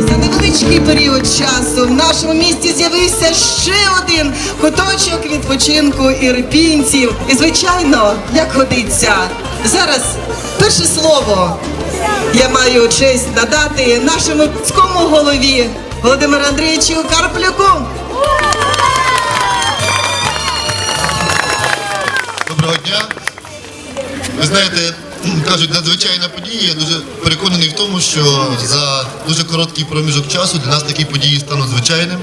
За невеличкий період часу в нашому місті з'явився ще один куточок відпочинку ірпінців. І, звичайно, як годиться, зараз перше слово я маю честь надати нашому міському голові Володимиру Андрійовичу Карплюку. Доброго дня. Ви знаєте, кажуть, надзвичайна подія. Я дуже переконаний в тому, що за дуже короткий проміжок часу для нас такі події стануть звичайним.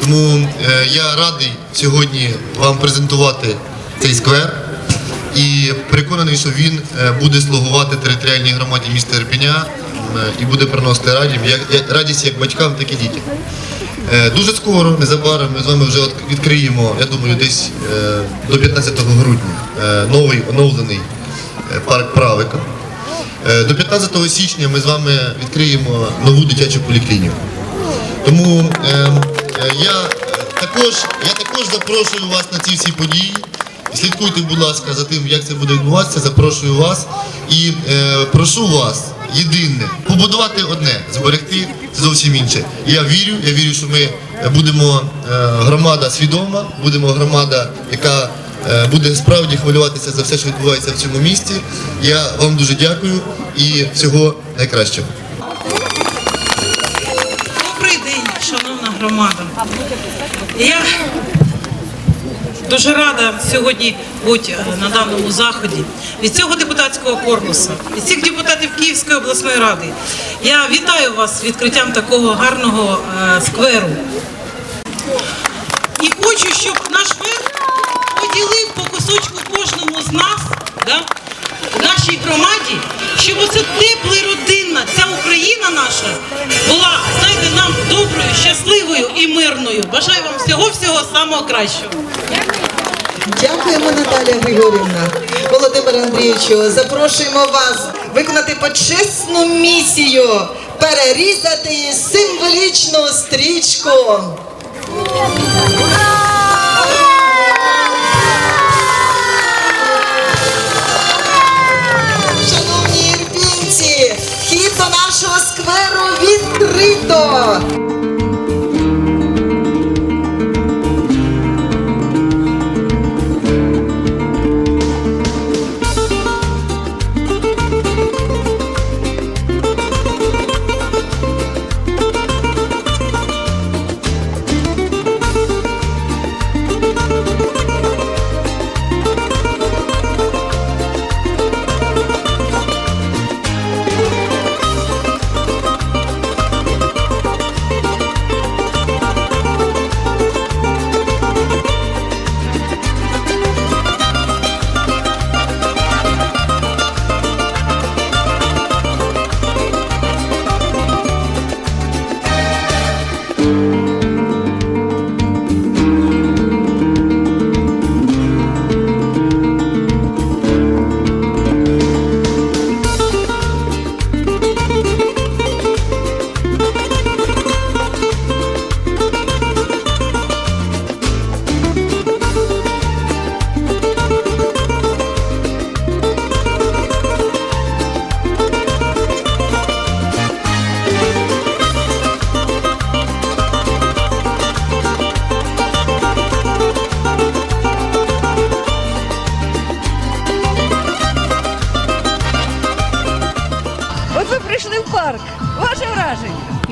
Тому е, я радий сьогодні вам презентувати цей сквер і переконаний, що він е, буде слугувати територіальній громаді міста Ірпеня м, і буде приносити радість як, батькам, так і дітям. Е, Дуже скоро, незабаром, ми з вами вже відкриємо, я думаю, десь е, до 15 грудня е, новий оновлений е, парк Правика. Е, До 15 січня ми з вами відкриємо нову дитячу поліклініку. Тому е, е, я е, також, я також запрошую вас на ці всі події. Слідкуйте, будь ласка, за тим, як це буде відбуватися. Запрошую вас і е, прошу вас єдине побудувати одне, зберегти це зовсім інше. Я вірю, я вірю, що ми будемо е, громада свідома, будемо громада, яка е, буде справді хвилюватися за все, що відбувається в цьому місті. Я вам дуже дякую і всього найкращого. Добрий день, шановна громада. Я дуже рада сьогодні бути е, на даному заході. Від цього депутатського корпусу, від всіх депутатів Київської обласної ради. Я вітаю вас з відкриттям такого гарного е, скверу. І хочу, щоб наш мер поділив кожному з нас, да, в нашій громаді, щоб оце тепла і родинна, ця Україна наша була, знаєте, нам доброю, щасливою і мирною. Бажаю вам всього-всього самого кращого. Дякуємо, Наталя Григорівна. Володимир Андрійовичу, запрошуємо вас виконати почесну місію, перерізати символічну стрічку.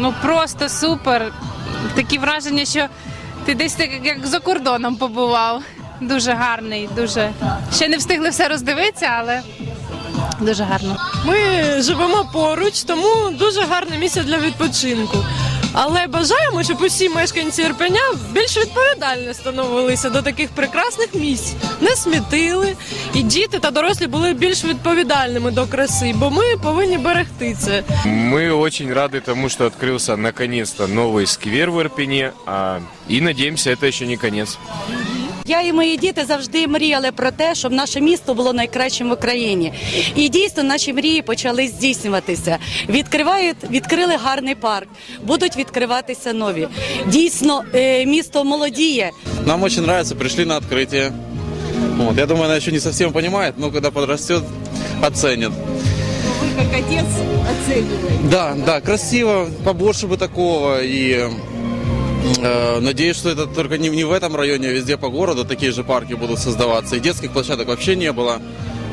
Ну просто супер. Такі враження, що ти десь так як за кордоном побував. Дуже гарний, дуже. Ще не встигли все роздивитися, але дуже гарно. Ми живемо поруч, тому дуже гарне місце для відпочинку. Але бажаємо, щоб усі мешканці Ірпеня більш відповідально становилися до таких прекрасних місць, не смітили, і діти та дорослі були більш відповідальними до краси, бо ми повинні берегти це. Мы очень рады тому, что открылся наконец-то новый сквер в Ирпене, а, и надеемся, это еще не конец. Я і мої діти завжди мріяли про те, щоб наше місто було найкращим в Україні. І дійсно наші мрії почали здійснюватися. Відкривають, відкрили гарний парк, будуть відкриватися нові. Дійсно, е, місто молодіє. Нам очень нравится, пришли на открытие. Вот, я думаю, она еще не совсем понимает, но когда подрастет, оценит. вы как отец оцениваете? Да, да, красиво, побольше бы такого. И э, надеюсь, что это только не, не в этом районе, а везде по городу такие же парки будут создаваться. И детских площадок вообще не было.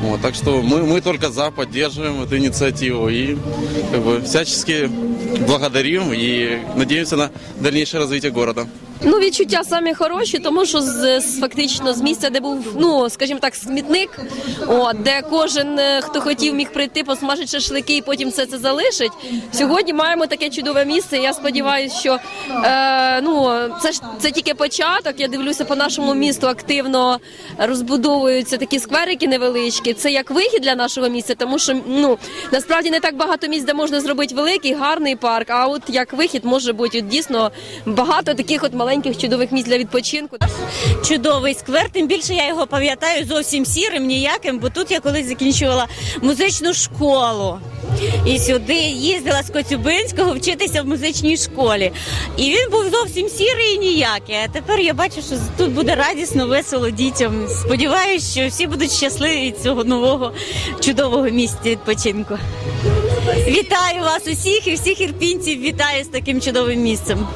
Вот, так что мы, мы только за, поддерживаем эту инициативу и как бы, всячески благодарим и надеемся на дальнейшее развитие города. Ну, відчуття самі хороші, тому що з, з- фактично з місця, де був, ну скажімо так, смітник, от, де кожен, е, хто хотів, міг прийти, посмажити шашлики і потім все це залишить. Сьогодні маємо таке чудове місце. Я сподіваюся, що е, ну це ж це тільки початок. Я дивлюся по нашому місту активно розбудовуються такі скверики невеличкі. Це як вихід для нашого місця, тому що ну насправді не так багато місць, де можна зробити великий, гарний парк. А от як вихід може бути от, дійсно багато таких от маленьких чудових місць для відпочинку. чудовий сквер. Тим більше я його пам'ятаю зовсім сірим, ніяким, бо тут я колись закінчувала музичну школу. І сюди їздила з Коцюбинського вчитися в музичній школі. І він був зовсім сірий і ніякий. А тепер я бачу, що тут буде радісно, весело дітям. Сподіваюсь, що всі будуть щасливі від цього нового чудового місця відпочинку. Вітаю вас усіх і всіх ірпінців вітаю з таким чудовим місцем.